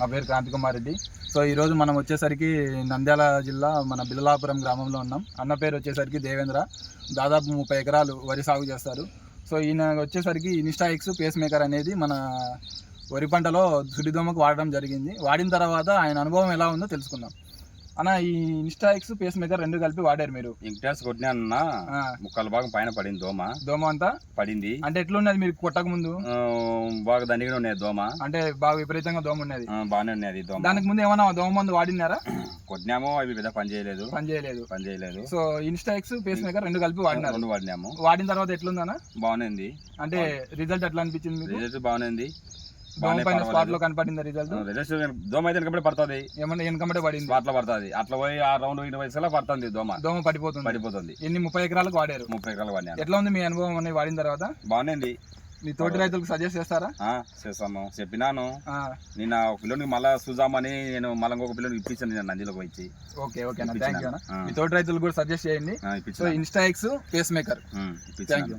నా పేరు క్రాంతి కుమార్ రెడ్డి. సో ఈరోజు మనం వచ్చేసరికి నంద్యాల జిల్లా మన బిల్లలాపురం గ్రామంలో ఉన్నాం. అన్న పేరు వచ్చేసరికి దేవేంద్ర. దాదాపు ముప్పై ఎకరాలు వరి సాగు చేస్తారు. సో ఈయన వచ్చేసరికి ఇన్స్టా ఎక్స్ పేస్ మేకర్ అనేది మన వరి పంటలో సుడిదోమకు వాడడం జరిగింది. వాడిన తర్వాత ఆయన అనుభవం ఎలా ఉందో తెలుసుకుందాం. అన్న ఈ ఇన్స్టా ఎక్స్ పేస్ మేకర్ రెండు కలిపి వాడారు మీరు. ఇంకటాస్ కొట్టినా ఆ, ముక్కల భాగం పైన పడింది దోమ. దోమ అంతా? పడింది. అంటే ఎట్లున్నది మీరు కొట్టక ముందు? బాగా దండిగా ఉన్నది దోమ. అంటే బాగా విపరీతంగా దోమ ఉన్నది. బాగానే ఉన్నది దోమ. దానికి ముందు ఏమైనా దోమ మందు వాడినారా? కొట్టినాము అవి పెద్ద పని చేయలేదు. పని చేయలేదు. పని చేయలేదు. So insta x pace maker రెండు కలిపి వాడినారు. రెండు వాడినాము. వాడిన తర్వాత ఎట్లుందన్న? బాగానే ఉంది అంటే రిజల్ట్ ఎట్లా అనిపించింది రిజల్ట్ బాగానే ఉంది దోమ బాగానే పైన స్పాట్లో పర్వాలేదు. కనపడింది రిజల్ట్ ఆ, రిజల్ట్ దోమ అయితే వెనకబడి పడుతుంది. ఏమన్నా వెనకమ్మటే పడింది? స్పాట్లో పడుతుంది. అట్లా పోయి ఆ రౌండ్ ఇరవై వయసులో పడుతుంది దోమ. దోమ పడిపోతుంది. పడిపోతుంది. ఎన్ని ముప్పై ఎకరాలకు వాడారు? ముప్పై ఎకరాలు ఎట్లా ఉంది మీ అనుభవం అనేది వాడిన తర్వాత? మీ తోటి రైతులకు సజెస్ట్ చేస్తారా? ఆ, చేస్తాము చెప్పినాను. నిన్న ఒక పిల్లోనికి మళ్ళా చూద్దామని నేను మళ్ళీ ఇంకొక పిల్లోనికి ఇప్పించాను నేను నందిలోకి వచ్చి ఓకే థ్యాంక్ యూ మీ తోటి రైతులకు కూడా సజెస్ట్ చేయండి. So ఇప్పించాను insta x pace maker thank you